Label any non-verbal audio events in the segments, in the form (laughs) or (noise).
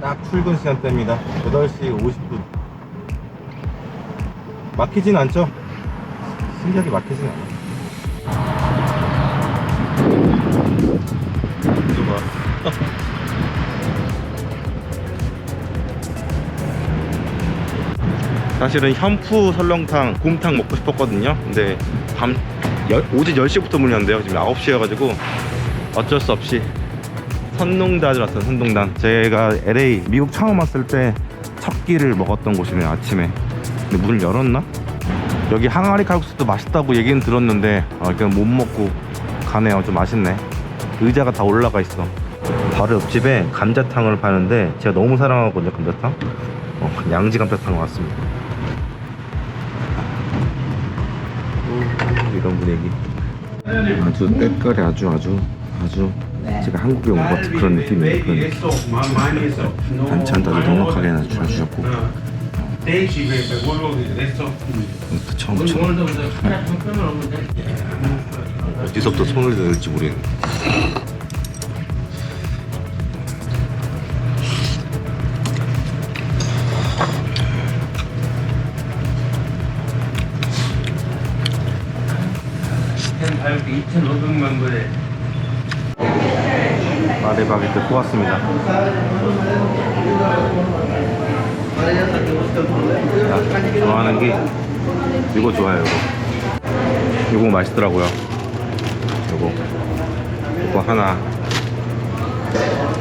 딱 출근 시간대입니다. 8시 50분. 막히진 않죠? 신기하게 막히진 않아. 좋아. (laughs) 사실은 현푸 설렁탕, 곰탕 먹고 싶었거든요. 근데 밤 열- 오전 10시부터 문이 연대요. 지금 9시여가지고 어쩔 수 없이 선농단을 왔어요. 선농단. 제가 LA 미국 처음 왔을 때 첫 끼를 먹었던 곳이네요. 아침에. 근데 문을 열었나? 여기 항아리 칼국수도 맛있다고 얘기는 들었는데 어, 그냥 못 먹고 가네요. 좀 아쉽네. 의자가 다 올라가 있어. 바로 옆집에 감자탕을 파는데 제가 너무 사랑하거든요. 감자탕. 어, 양지 감자탕 왔습니다. 오, 이런 분위기. 아주 때깔이 아주 아주 아주 제가 한국에 온 것 같은 그런 느낌이에요. 그런 아주 넉넉하게 잘 주셨고 이것도 처음 처음 어디서부터 손을 들을지 모르겠네. 마레바게트 뽑았습니다. 자, 좋아하는 게 이거 좋아요. 이거. 이거 맛있더라고요. 이거 이거 하나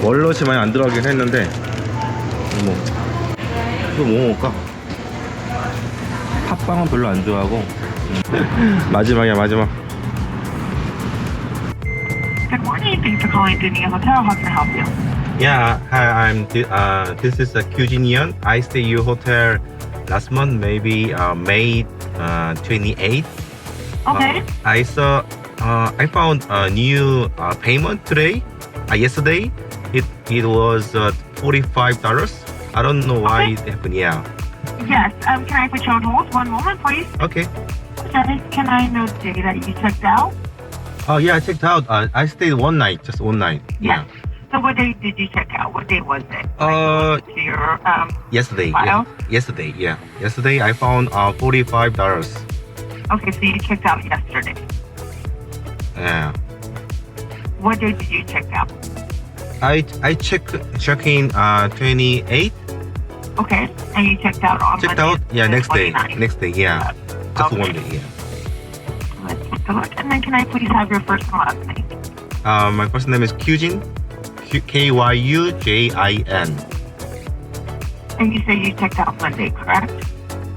월넛이 많이 안 들어가긴 했는데 뭐 이거 뭐 먹을까? 팥빵은 별로 안 좋아하고 음. (laughs) 마지막이야 마지막. Good morning. Thanks for calling Dunia Hotel. How can I help you? Yeah, hi, I'm uh, this is uh, Kyujin. I stay your hotel last month, maybe uh, May uh, 28th. Okay. Uh, I saw, uh, I found a new uh, payment today. Uh, yesterday, it it was uh, forty five dollars. I don't know why Okay. it happened. Yeah. Yes. Um, can I put you on hold? One moment, please. Okay. Okay. Can I know the day that you checked out? Oh yeah, I checked out. Uh, I stayed one night, just one night. Yeah. So what day did you check out? What day was it? Uh, To your um. yesterday. File? Yes, yesterday. Yeah. Yesterday, I found uh, forty five dollars. Okay, so you checked out yesterday. Yeah. What day did you check out? I I check check in uh 28 Okay, and you checked out on checked Monday, out yeah next day next day yeah just Okay. one day yeah And then can I please have your first and last name? uh, my first name is Kyujin. K Y U J I N. And you say you checked out Monday, correct?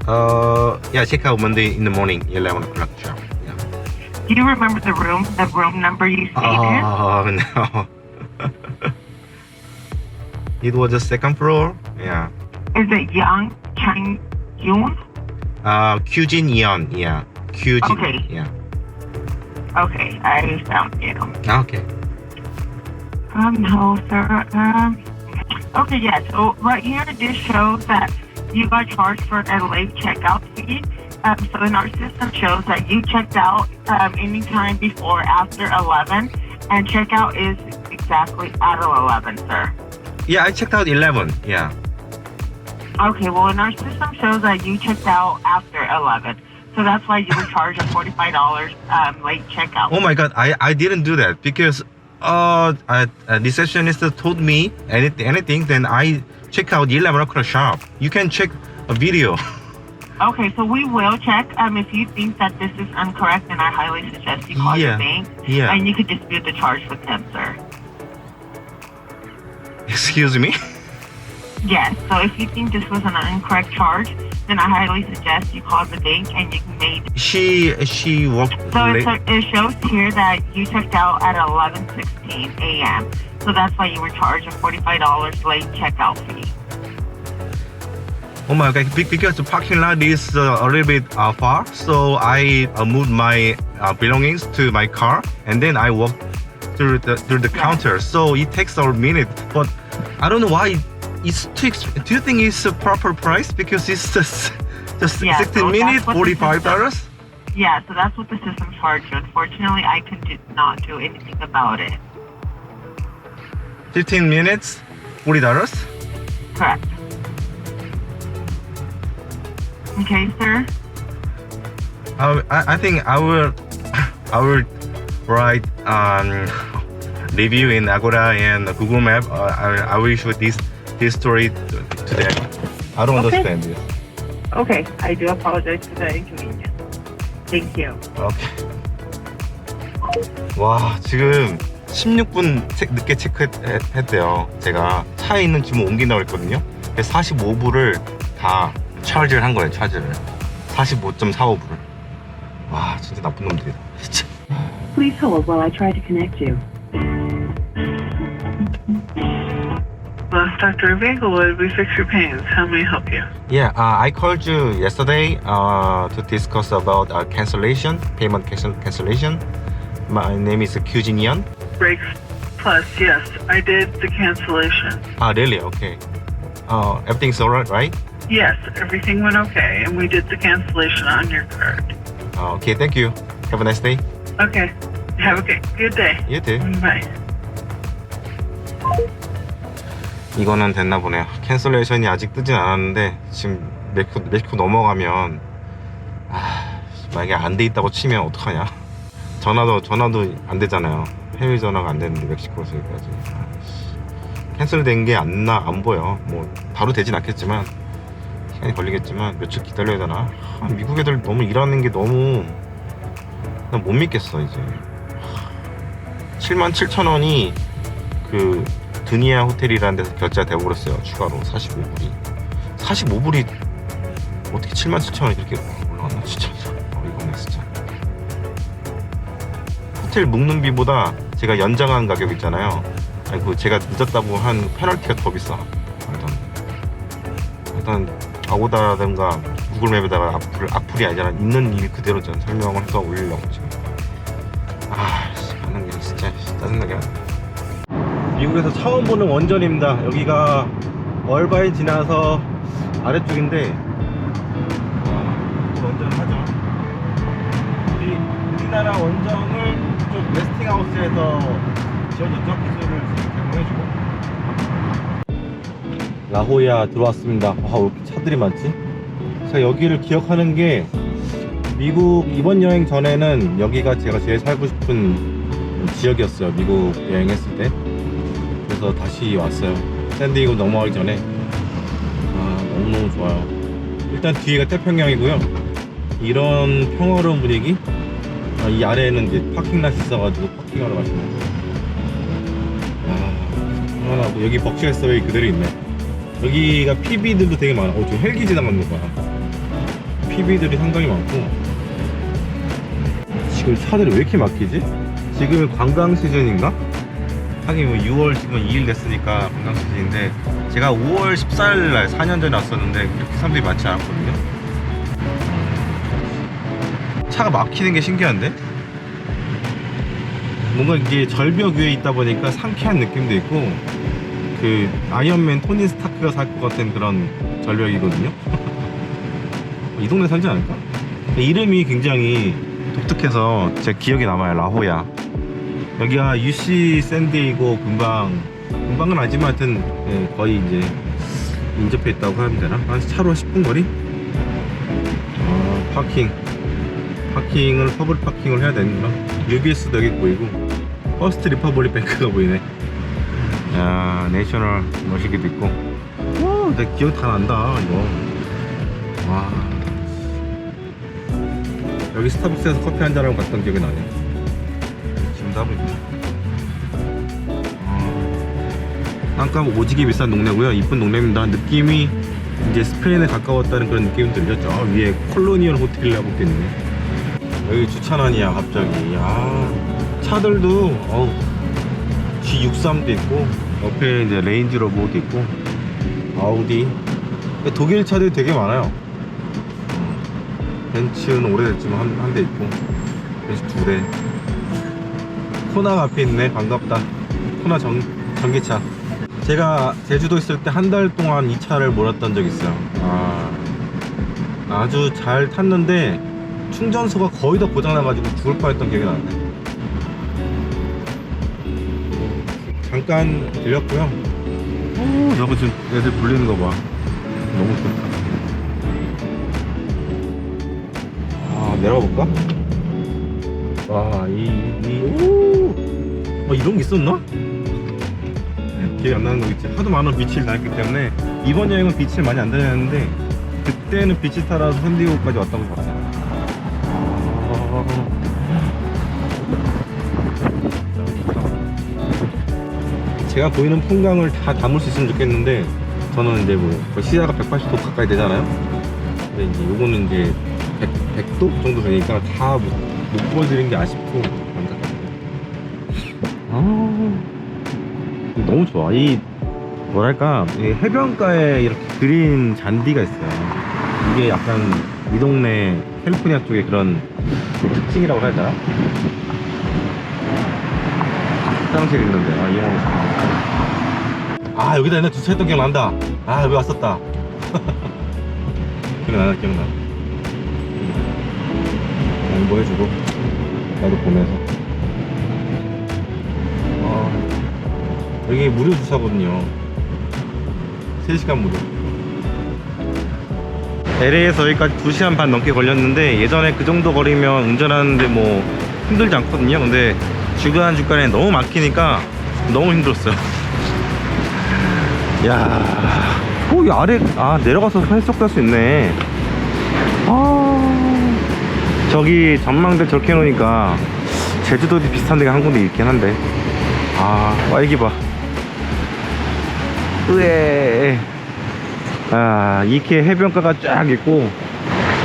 uh yeah check out Monday in the morning 11 o'clock yeah. Do you remember the room, the room number you stayed in? oh (laughs) no. It was the second floor. Yeah. Is it Yang Chang Yoon? uh Kyujin Yeon yeah. Kyujin. Okay. yeah Okay, I found you. okay Um, no, sir. Um, okay, yeah. So right here, this shows that you got charged for a late checkout fee. Um, so in our system shows that you checked out um, anytime before after 11, and checkout is exactly at 11, sir. yeah I checked out 11 yeah Okay, well, in our system shows that you checked out after 11. So that's why you were charged a $45 um, late checkout. Oh my god, I, I didn't do that because uh, a, a receptionist told me anything, anything, then I check out 11 o'clock sharp. You can check a video. (laughs) Okay, so we will check. Um, if you think that this is incorrect, then I highly suggest you call Yeah. your bank yeah. and you could dispute the charge with them, sir. Excuse me? (laughs) Yes. So if you think this was an incorrect charge, then I highly suggest you call the bank and you can make. She she worked So it's, it shows here that you checked out at 11:16 a.m. So that's why you were charged a $45 late checkout fee. Oh my god, because the parking lot is uh, a little bit uh, far, so I uh, moved my uh, belongings to my car and then I walked through the through the Yeah. counter. So it takes a minute, but I don't know why it's too. Do you think it's a proper price? Because it's just just Yeah, 16 so minutes, forty five dollars. Yeah. So that's what the system charged you. Unfortunately, I can do, not do anything about it. 15 minutes, forty dollars. Correct. Okay, sir. I, I I think I will (laughs) I will write um (laughs) review in agora and Google Map. Uh, I I will show this this story to, to them. I don't Okay. understand this. Okay, I do apologize for the inconvenience. Thank you. 오케이. 와 지금 16분 늦게 체크했대요. 제가 차에 있는 주문 옮긴다고 했거든요. 45불을 다 차지를 한 거예요. 차지를 45.45불을. 와 진짜 나쁜 놈들이다. 진짜. Please hold while I try to connect you. Dr. Vanglewood, we fix your pains. How may I help you? Yeah, uh, I called you yesterday uh, to discuss about uh, cancellation, payment cancel- cancellation. My name is Kyujin Yeon. Brakes Plus, yes, I did the cancellation. Ah, really? Okay. Uh, everything's alright, right? Yes, everything went okay, and we did the cancellation on your card. Uh, okay, thank you. Have a nice day. Okay, have a good, good day. You too. Bye. 이거는 됐나 보네요. 캔슬레이션이 아직 뜨진 않았는데 지금 멕시코, 넘어가면 아, 만약에 안 돼 있다고 치면 어떡하냐? 전화도 전화도 안 되잖아요. 해외 전화가 안 되는데 멕시코에서 여기까지 아, 씨. 캔슬된 게 안 나 안 보여. 뭐 바로 되진 않겠지만 시간이 걸리겠지만 며칠 기다려야 되나? 아, 미국 애들 너무 일하는 게 너무 난 못 믿겠어 이제. 7만 7천 원이 그 드니아 호텔이라는 데서 결제가 되어버렸어요. 추가로 45불이. 45불이 어떻게 7만 7천 원이 그렇게 올라갔나? 진짜. 어이가 없네 진짜. 호텔 묵는 비보다 제가 연장한 가격 있잖아요. 아니 그 제가 늦었다고 한 페널티가 더 비싸. 일단 일단 아고다라든가 구글맵에다가 악플, 악플이 아니라 있는 일 그대로 전 설명을 해서 올리려고 지금 미국에서 처음 보는 원전입니다. 여기가 얼바인 지나서 아래쪽인데 와, 이 원전을 하죠. 우리 우리나라 원전을 좀 웨스팅하우스에서 지어줬죠. 기술을 제공해주고. 라호야 들어왔습니다. 와, 왜 이렇게 차들이 많지? 제가 여기를 기억하는 게 미국 이번 여행 전에는 여기가 제가 제일 살고 싶은 지역이었어요. 미국 여행했을 때. 그래서 다시 왔어요. 샌디에고 넘어가기 전에 아 너무너무 좋아요. 일단 뒤에가 태평양이고요. 이런 평화로운 분위기. 아, 이 아래에는 이제 파킹랏이 있어가지고 파킹하러 가시면 아 평안하고 여기 벅시에서웨이 그대로 있네. 여기가 PB들도 되게 많아. 어 지금 헬기 지나가는 거야. PB들이 상당히 많고 지금 차들이 왜 이렇게 막히지? 지금 관광 시즌인가? 하긴 뭐 6월 지금 2일 됐으니까 시즌인데 제가 5월 14일 날 4년 전에 왔었는데 그렇게 사람들이 많지 않았거든요. 차가 막히는 게 신기한데? 뭔가 이게 절벽 위에 있다 보니까 상쾌한 느낌도 있고 그 아이언맨 토니 스타크가 살 것 같은 그런 절벽이거든요. (laughs) 이 동네 살지 않을까? 이름이 굉장히 독특해서 제 기억에 남아요. 라호야. 여기가 UC 샌디에이고 금방 금방은 아니지만 하여튼 예, 거의 이제 인접해 있다고 하면 되나? 한 차로 10분 거리? 아, 파킹. 파킹을 퍼블릭 파킹을 해야 되는구나. UBS도 여기 보이고 퍼스트 리퍼블릭 뱅크가 보이네. 야 내셔널 머시기도 있고. 와 내 기억 다 난다 이거. 와 여기 스타벅스에서 커피 한 잔하고 갔던 기억이 나네 어, 땅값 오지게 비싼 동네고요. 이쁜 동네입니다. 느낌이 이제 스페인에 가까웠다는 그런 느낌이 들죠. 저 위에 콜로니얼 호텔이라고 있네 여기 주차난이야 갑자기. 야 차들도 어우 G63도 있고 옆에 이제 레인지로버도 있고 아우디. 독일 차들이 되게 많아요. 벤츠는 오래됐지만 한, 한대 있고 벤츠 두대 코나 앞에 있네 반갑다 코나 전, 전기차 제가 제주도 있을 때 한 달 동안 이 차를 몰았던 적 있어요 아, 아주 잘 탔는데 충전소가 거의 다 고장나가지고 죽을 뻔했던 기억이 나네 잠깐 들렸고요 오, 저거 지금 애들 불리는 거 봐. 너무 좋다. 아, 내려가 볼까? 와, 이! 어, 이런 게 있었나? 기억이 안 나는 거 있지. 하도 많은 비치를 다녔기 때문에 이번 여행은 비치를 많이 안 다녔는데 그때는 비치 타라서 샌디에고까지 왔다고 봤어요. 아... 제가 보이는 풍광을 다 담을 수 있으면 좋겠는데 저는 이제 뭐 시야가 180도 가까이 되잖아요. 근데 이제 요거는 이제 100, 도 정도 되니까 다 못 보여드리는 게 아쉽고 너무 좋아. 이 뭐랄까 이 해변가에 이렇게 그린 잔디가 있어요. 이게 약간 이 동네 캘리포니아 쪽의 그런 특징이라고 해야 되나? 화장실 있는데. 아 이용 아 여기다 옛날 주차했던 기억 난다. 아 여기 왔었다. (laughs) 기억나 기억나. 양보해주고? 나도 보내서 여기 무료 주차거든요 3시간 무료 LA에서 여기까지 2시간 반 넘게 걸렸는데 예전에 그 정도 거리면 운전하는데 뭐 힘들지 않거든요 근데 중간중간에 너무 막히니까 너무 힘들었어요 (laughs) 야, 오, 이 아래, 아, 내려가서 해석 할 수 있네. 아, 저기 전망대 저렇게 해놓으니까 제주도도 비슷한 데가 한 군데 있긴 한데. 아, 와, 여기 봐. 으에. 아, 이렇게 해변가가 쫙 있고,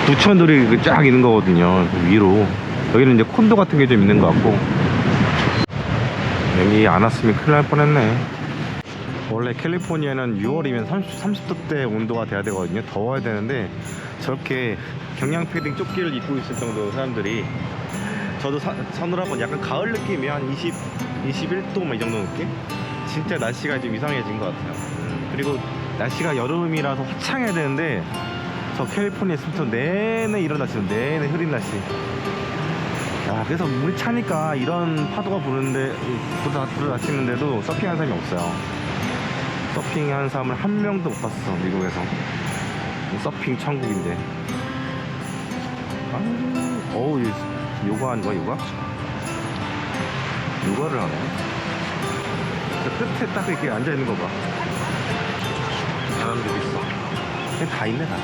부천들이 쫙 있는 거거든요. 그 위로. 여기는 이제 콘도 같은 게 좀 있는 것 같고. 여기 안 왔으면 큰일 날 뻔했네. 원래 캘리포니아는 6월이면 30, 30도대 온도가 돼야 되거든요. 더워야 되는데 저렇게 경량 패딩 조끼를 입고 있을 정도 사람들이 저도 사, 서늘하고 약간 가을 느낌이 한 20, 21도 막 이 정도 느낌? 진짜 날씨가 좀 이상해진 것 같아요. 음, 그리고 날씨가 여름이라서 화창해야 되는데 저 캘리포니아 있으면 내내 이런 날씨, 내내 흐린 날씨. 야, 그래서 물이 차니까 이런 파도가 부는데, 부다, 부다치는데도 서핑하는 사람이 없어요. 서핑하는 사람을 한 명도 못 봤어 미국에서 서핑 천국인데 아유, 어우 이- 요가 하는 거야 요가? 요가를 하네 저 끝에 딱 이렇게 앉아있는 거봐 사람들이 있어 그냥 다 있네 다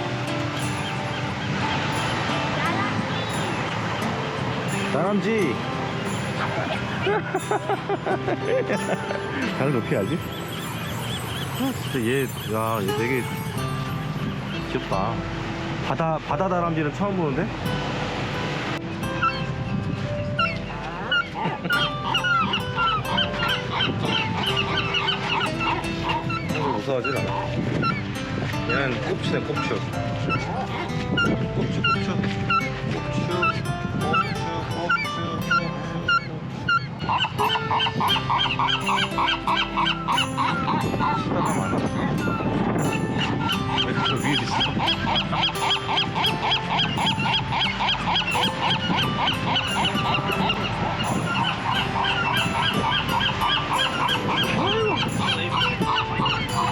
다들 (laughs) 높이 하지? 아, 진짜 얘, 야, 얘 되게 귀엽다. 바다, 바다 다람쥐는 처음 보는데? (laughs) 무서워하지 않아. 얘는 꼽추네, 꼽추. 꼽추, 꼽추. 꼽추. 수다가 많아. 왜저 위에 있어?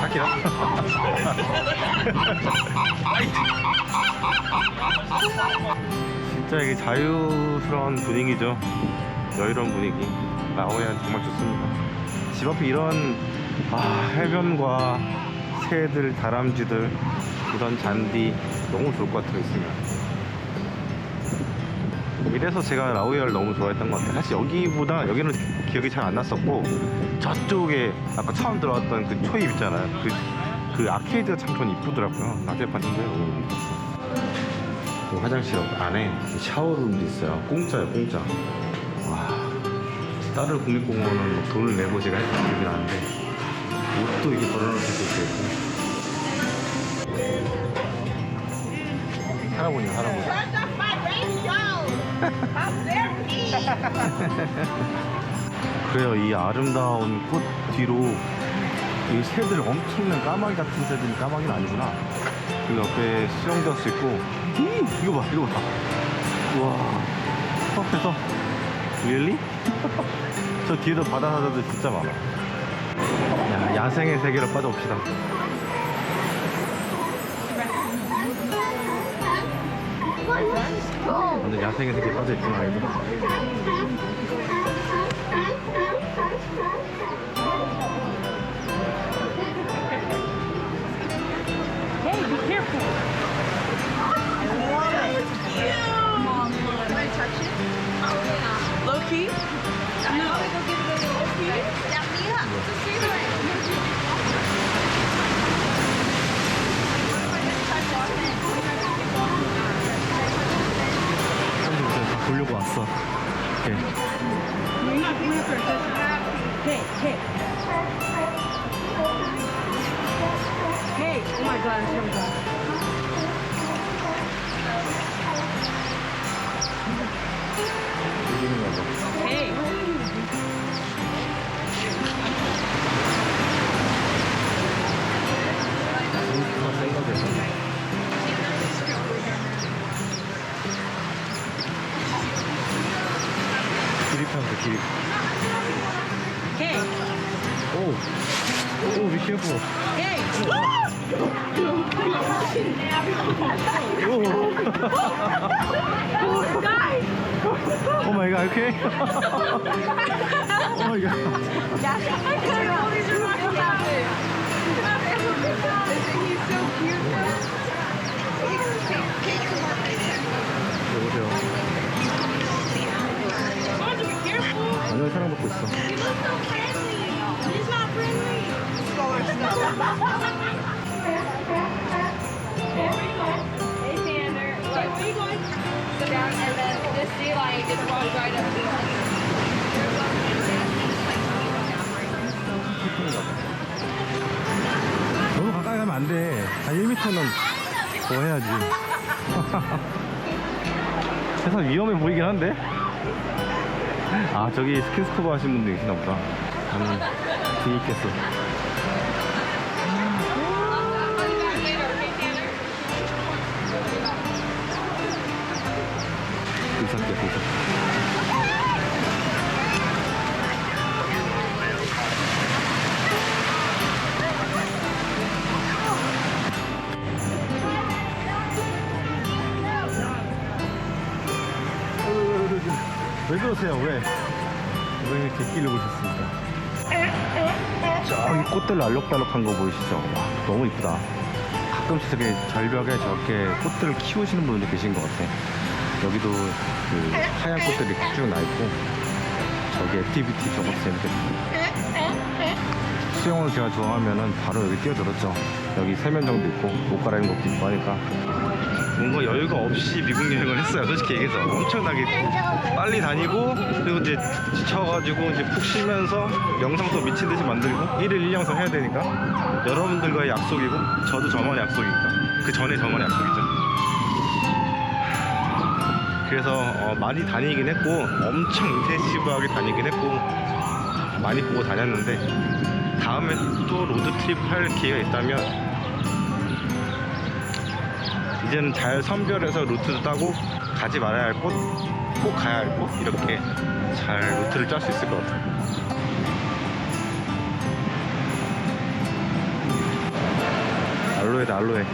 아키라? 진짜 이게 자유스러운 분위기죠. 여유로운 분위기. 라오야 정말 좋습니다. 집 앞에 이런 아, 해변과 새들, 다람쥐들, 이런 잔디 너무 좋을 것 같아요 있으면. 이래서 제가 라오이어를 너무 좋아했던 것 같아요. 사실 여기보다 여기는 기억이 잘 안 났었고 저쪽에 아까 처음 들어왔던 그 초입 있잖아요. 그, 그 아케이드가 참전 이쁘더라고요. 낮에 봤는데 너무 이뻤어. 그 화장실 안에 샤워룸도 있어요. 공짜예요, 공짜. 와, 다른 국립공원은 뭐 돈을 내고 제가 했던 기억이 나는데 옷도 이렇게 걸어놓을 수도 있고. 할아버지, 할아버지. (laughs) 그래요, 이 아름다운 꽃 뒤로 이 새들 엄청난 까마귀 같은 새들이 까마귀는 아니구나. 그 옆에 수영도 할수 있고, 이, 이거 봐, 이거 봐. 우와, 앞에서, really? (laughs) 저 뒤에도 바다 사자들 진짜 많아. 야, 야생의 세계로 빠져봅시다. 완전 야생의 세계에 빠져있구나, 이거. Opie. No. 기립하면서 기립. Hey, 오! 오, be careful. hey. Oh my god, okay? oh my god. 여보세요. 완전 사랑받고 있어. 너무 가까이 가면 안 돼. 한 1m는 더 해야지. 세상 위험해 보이긴 한데? 아, 저기 스킨스쿠버 하신 분들 계시나 보다. 나는 뒤에 있겠어. 불삭게, 불삭. 왜 그러세요? 왜? 왜 꽃들 알록달록한 거 보이시죠? 와, 너무 이쁘다. 가끔씩 저렇게 절벽에 저렇게 꽃들을 키우시는 분들 계신 것 같아. 여기도 그 하얀 꽃들이 쭉 나 있고, 저기 액티비티 저것도 재밌겠다. 수영을 제가 좋아하면은 바로 여기 뛰어들었죠. 여기 세면 정도 있고, 옷 갈아입는 것도 있고 하니까. 뭔가 여유가 없이 미국 여행을 했어요. 솔직히 얘기해서 엄청나게 빨리 다니고 그리고 이제 지쳐가지고 이제 푹 쉬면서 영상도 미친 듯이 만들고 1일 1영상 해야 되니까 여러분들과의 약속이고 저도 저만의 약속이니까 그 전에 저만의 약속이죠. 그래서 어, 많이 다니긴 했고 엄청 인텐시브하게 다니긴 했고 많이 보고 다녔는데 다음에 또 로드트립 할 기회가 있다면 이제는 잘 선별해서 루트도 따고 가지 말아야 할 곳, 꼭 가야 할 곳 이렇게 잘 루트를 짤 수 있을 것 같아요. 알로에다 알로에.